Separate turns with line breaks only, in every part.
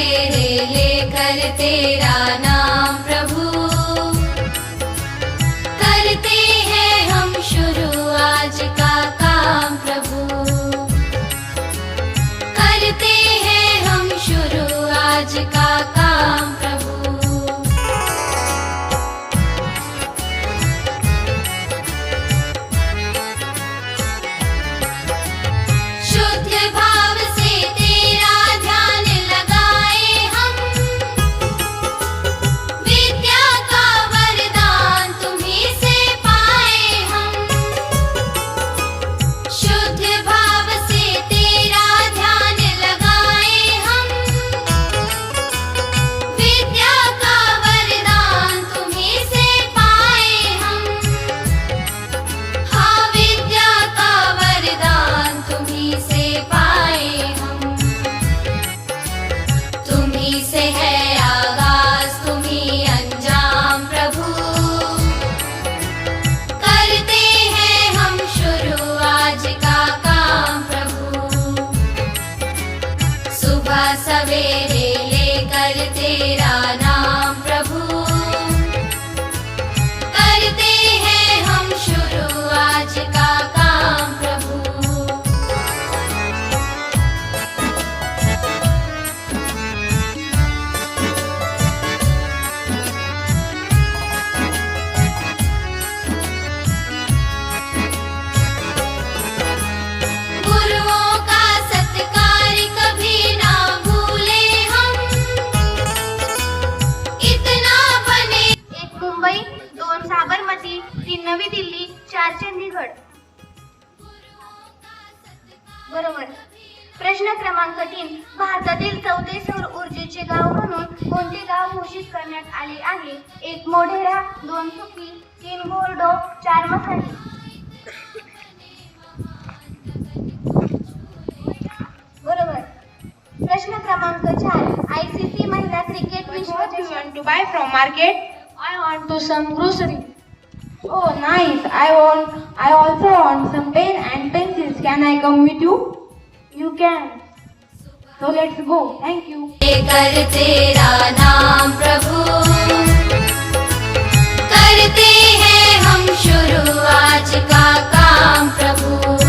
तेरे लेकर तेरा नाम।
क्रमांक चार आय सी सी महिला क्रिकेट
What you
विश्वचषक
want to buy from market?
I want to some grocery.
Oh, nice. I want. I also want some pen and pencils. Can I come with you?
You can.
So let's go. Thank you.
लेकर तेरा नाम प्रभु करते हैं हम शुरू आज का काम प्रभु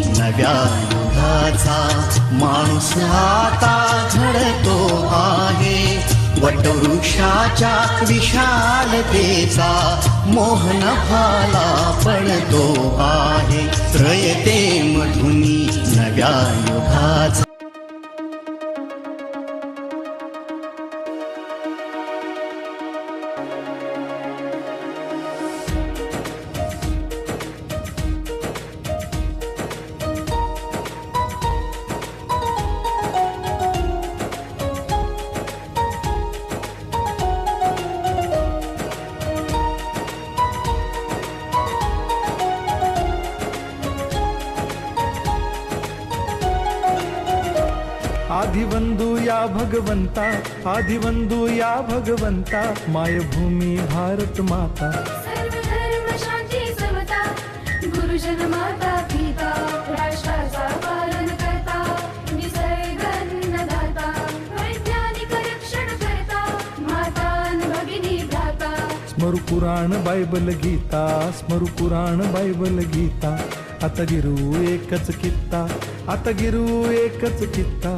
नव्या युगाचा माणूस आता झडतो आहे. वटवृक्षाच्या विशालतेचा मोहन भाला पडतो आहे. रयते मधुनी नव्या युगाचा
आदिवंदू या भगवंता मायभूमी भारत माता।
सर्व धर्म शांती समता गुरुजन माता पिता राष्ट्राचा पालन करता निसर्ग अन्नदाता वैज्ञानिक रक्षण करता माता अन भगिनी भ्राता।
स्मरु पुराण बायबल गीता स्मरु पुराण बायबल गीता। आता गिरू एकच कित्ता आता गिरू एकच कित्ता।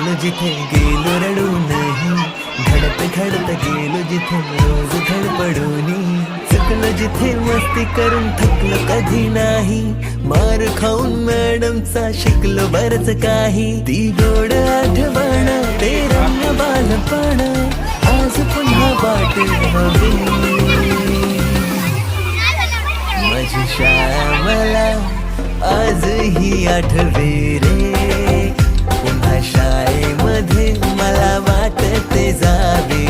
आलो जिथे गेलो रडू नाही घडत घडत गेलो जिथे रोज धडपडूनी चुकलो जिथे मस्ती करून थकलो कधी नाही. मार खाऊन मॅडमचा शिकलो बरच काही. ती गोड आठवण ते रम्य बालपण आज पुन्हा वाट हवी. माझी शाळा मला आजही आठवे रे. शाळेमध्ये मला वाटते जावे.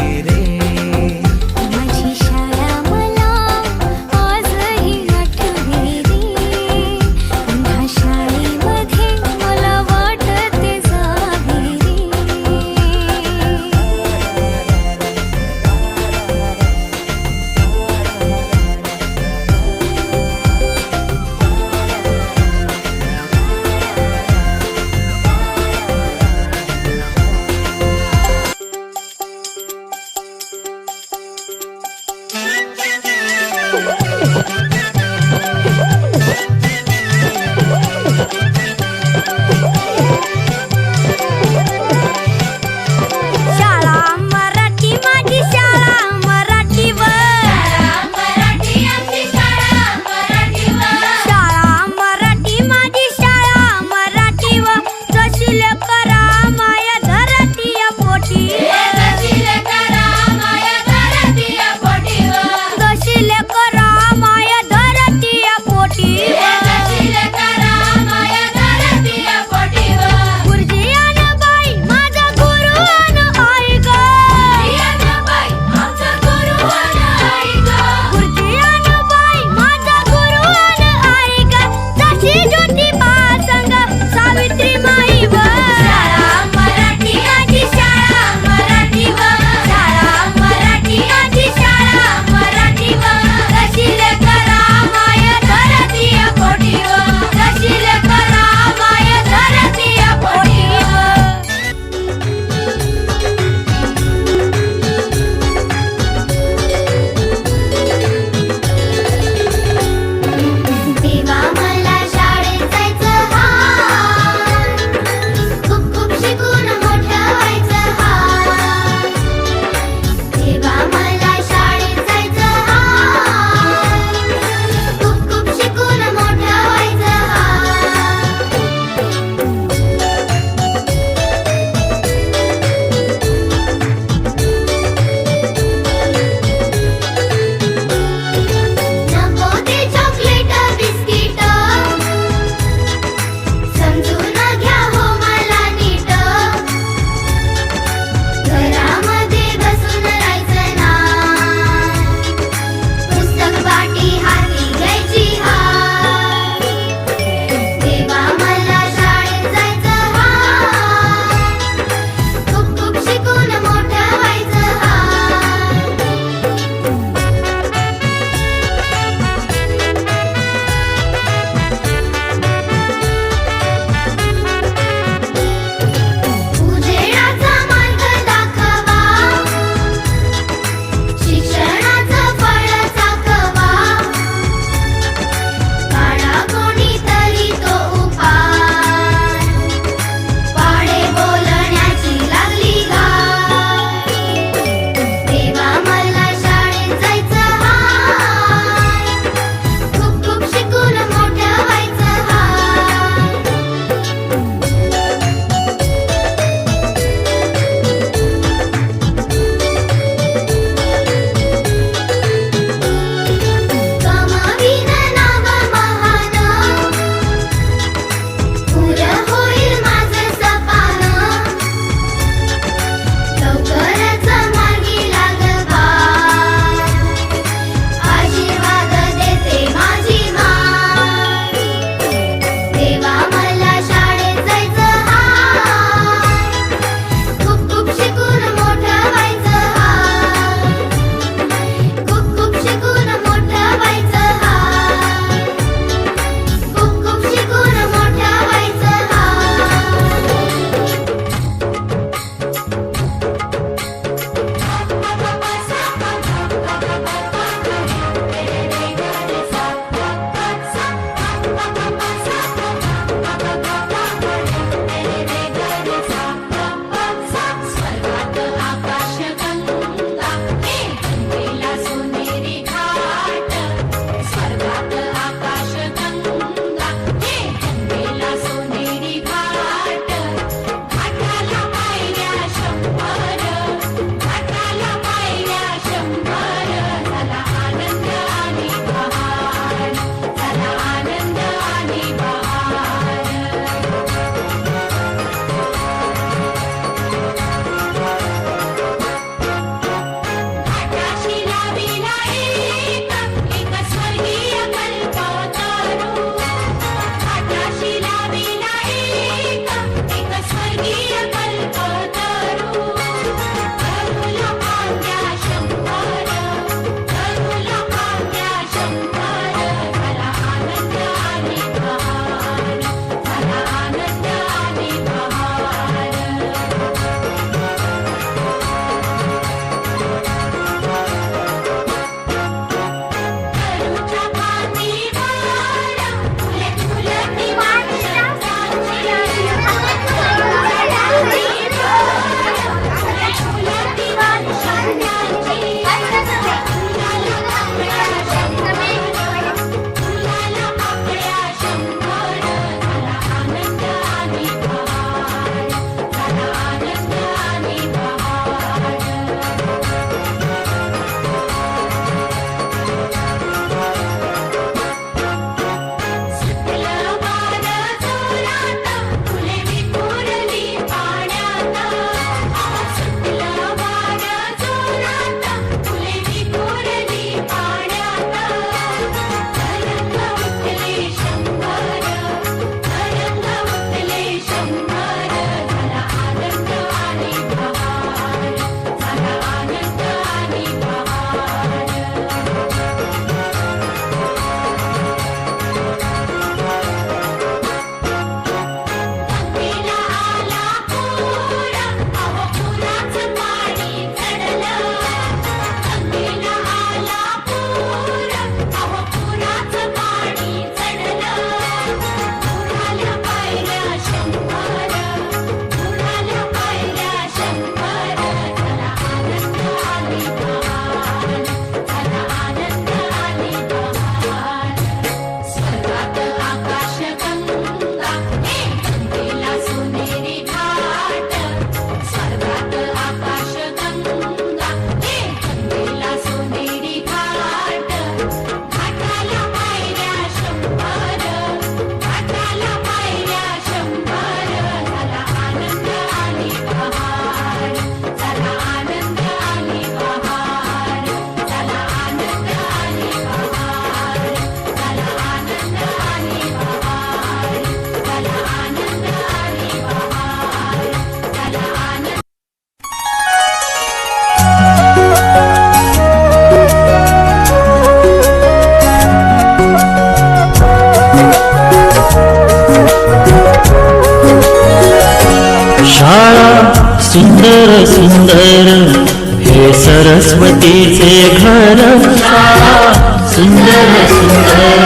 घर शाळा सुंदर सुंदर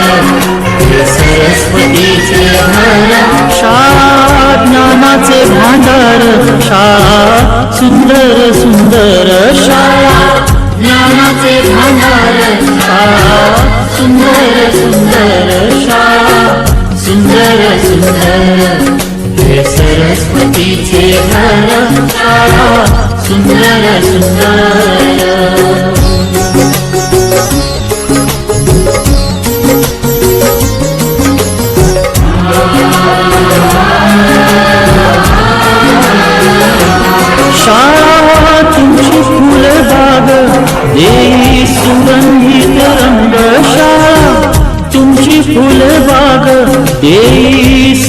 हे सरस्वतीचे घर शाळा ज्ञानाचे भांडार शाळा सुंदर सुंदर शाळा ज्ञानाचे भांडार शाळा सुंदर सुंदर शाळा सुंदर सुंदर हे सरस्वतीचे घर शाळा सुंदर सुंदर राग देई सुगंधित रंग तुमची फुलबाग देई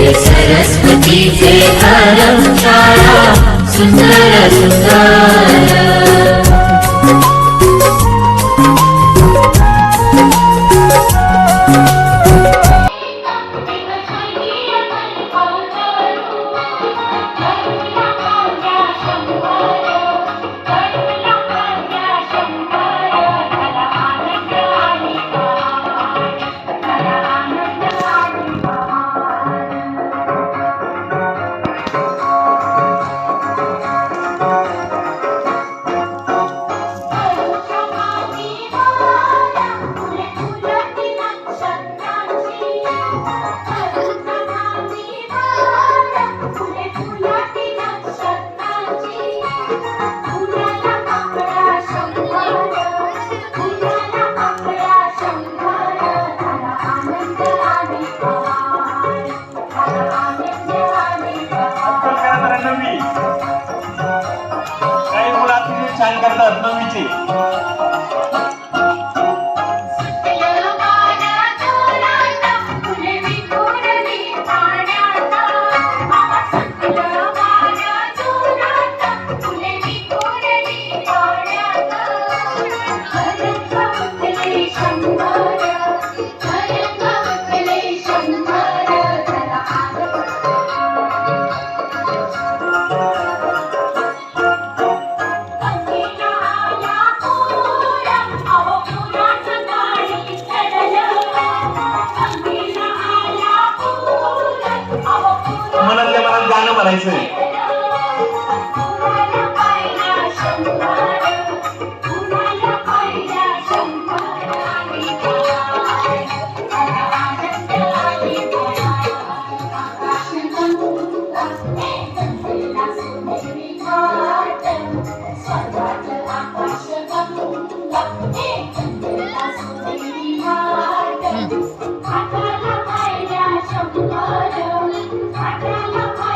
हे सरस्वतीचे घर शाळा सुंदर सुंदर।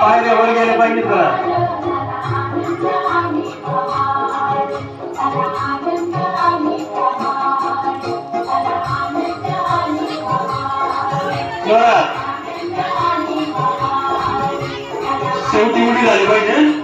पायऱ्या वर गेल्या पाहिजे का शेवटी उडी झाली पाहिजे.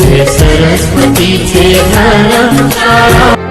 हे सरस्वतीचे घर शाळा